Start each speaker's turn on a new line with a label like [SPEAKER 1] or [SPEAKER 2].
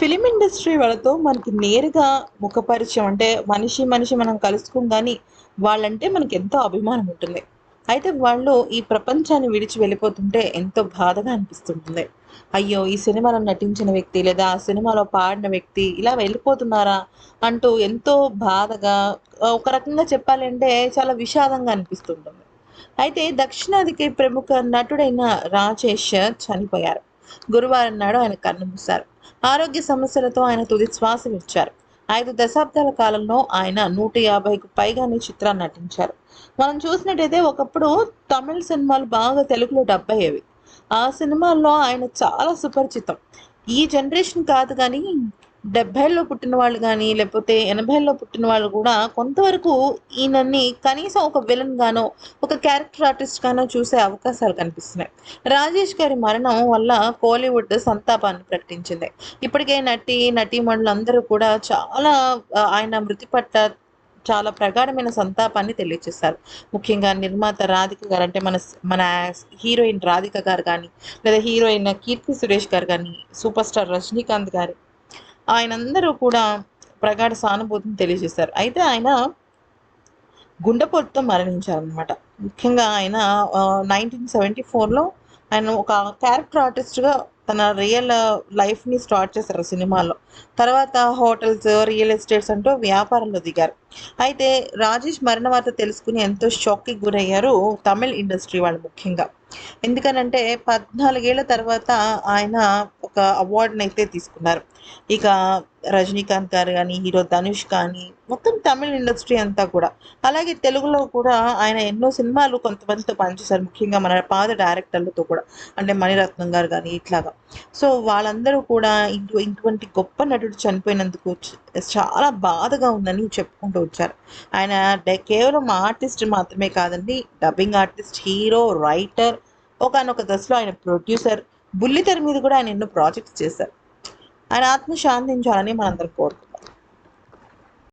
[SPEAKER 1] Film industry వాళ్ళతో మనకి నేరుగా ముఖపరిచయం అంటే మనిషి మనిషి మనం కలుసుకోం కానీ వాళ్ళంటే మనకి ఎంతో అభిమానం ఉంటుంది. అయితే వాళ్ళు ఈ ప్రపంచాన్ని విడిచి వెళ్ళిపోతుంటే ఎంతో బాధగా అనిపిస్తుంటుంది. అయ్యో ఈ సినిమాలో నటించిన వ్యక్తి లేదా ఆ సినిమాలో పాడిన వ్యక్తి ఇలా వెళ్ళిపోతున్నారా అంటూ ఎంతో బాధగా ఒక రకంగా చెప్పాలంటే చాలా విషాదంగా అనిపిస్తుంటుంది. అయితే దక్షిణాదికి ప్రముఖ నటుడైన రాజేష్ చనిపోయారు. గురువారం నాడు ఆయన కన్నుమూశారు ఆరోగ్య సమస్యలతో ఆయన తుది శ్వాస విడిచారు ఐదు దశాబ్దాల కాలంలో ఆయన నూట యాభైకు పైగానే చిత్రాలు నటించారు. మనం చూసినట్టయితే ఒకప్పుడు తమిళ సినిమాలు బాగా తెలుగులో డబ్ అయ్యేవి. ఆ సినిమాల్లో ఆయన చాలా సుపరిచితం. ఈ జనరేషన్ కాదు కానీ డెబ్బైల్లో పుట్టిన వాళ్ళు కానీ లేకపోతే ఎనభైలో పుట్టిన వాళ్ళు కూడా కొంతవరకు ఈయనని కనీసం ఒక విలన్ గానో ఒక క్యారెక్టర్ ఆర్టిస్ట్ గానో చూసే అవకాశాలు కనిపిస్తున్నాయి. రాజేష్ గారి మరణం వల్ల కోలీవుడ్ సంతాపాన్ని ప్రకటించింది. ఇప్పటికే నటి నటీమణులు అందరూ కూడా చాలా ఆయన మృతి పట్ల చాలా ప్రగాఢమైన సంతాపాన్ని తెలియజేశారు ముఖ్యంగా నిర్మాత రాధిక గారు అంటే మన మన హీరోయిన్ రాధిక గారు కానీ లేదా హీరోయిన్ కీర్తి సురేష్ గారు కానీ సూపర్ స్టార్ రజనీకాంత్ గారు ఆయన అందరూ కూడా ప్రగాఢ సానుభూతిని తెలియజేశారు. అయితే ఆయన గుండెపోటుతో మరణించారనమాట ముఖ్యంగా ఆయన నైన్టీన్ సెవెంటీ ఫోర్లో ఆయన ఒక క్యారెక్టర్ ఆర్టిస్ట్గా తన రియల్ లైఫ్ని స్టార్ట్ చేశారు సినిమాలో. తర్వాత హోటల్స్ రియల్ ఎస్టేట్స్ అంటూ వ్యాపారంలో దిగారు. అయితే రాజేష్ మరణ వార్త తెలుసుకుని ఎంతో షాక్కి గురయ్యారు తమిళ్ ఇండస్ట్రీ వాళ్ళు ముఖ్యంగా. ఎందుకనంటే పద్నాలుగేళ్ళ తర్వాత ఆయన ఒక అవార్డుని అయితే తీసుకున్నారు. ఇక రజనీకాంత్ గారు కానీ హీరో ధనుష్ కానీ మొత్తం తమిళ ఇండస్ట్రీ అంతా కూడా. అలాగే తెలుగులో కూడా ఆయన ఎన్నో సినిమాలు కొంతమందితో పనిచేశారు. ముఖ్యంగా మన పాత డైరెక్టర్లతో కూడా. అంటే మణిరత్నం గారు కానీ ఇట్లాగా. సో వాళ్ళందరూ కూడా ఇటు ఇటువంటి గొప్ప నటుడు చనిపోయినందుకు చాలా బాధగా ఉందని చెప్పుకుంటూ వచ్చారు. ఆయన కేవలం ఆర్టిస్ట్ మాత్రమే కాదండి డబ్బింగ్ ఆర్టిస్ట్ హీరో రైటర్ ఒకనొక దశలో ఆయన ప్రొడ్యూసర్ బుల్లితెర మీద కూడా ఆయన ఎన్నో ప్రాజెక్ట్స్ చేశారు. ఆయన ఆత్మ శాంతించాలని మనందరం కోరుకుంటున్నాం.